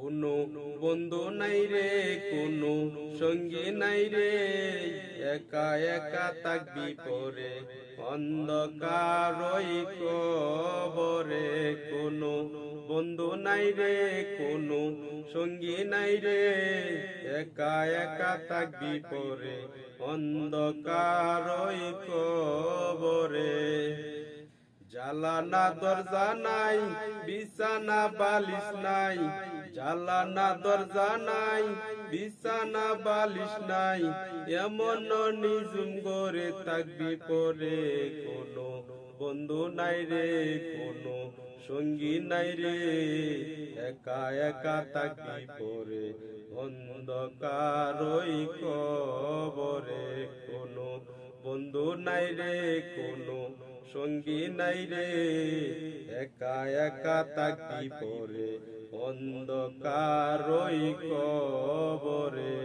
কোনো বন্ধু নাই রে, কোনো সঙ্গী নাই রে। একা একা থাকবি পরে, অন্ধকার কবরে। কোনো বন্ধু নাই রে, কোনো সঙ্গী নাই রে। একা একা থাকবি পরে, অন্ধকার কবরে। জালানা দরজা নাই, বিছানা বালিশ নাই। জালানা দরজা নাই, বিছানা বালিশ নাই। এমন নিজুম করে থাকবি পরে কোনো বন্ধু নাই রে, কোনো সঙ্গী নাই রে। একা একা থাকবি পরে অন্ধকার কবরে, কোনো বন্ধু নাই রে, কোনো সঙ্গী নাই রে। একা একা তাকি পরে অন্ধকার কবরে।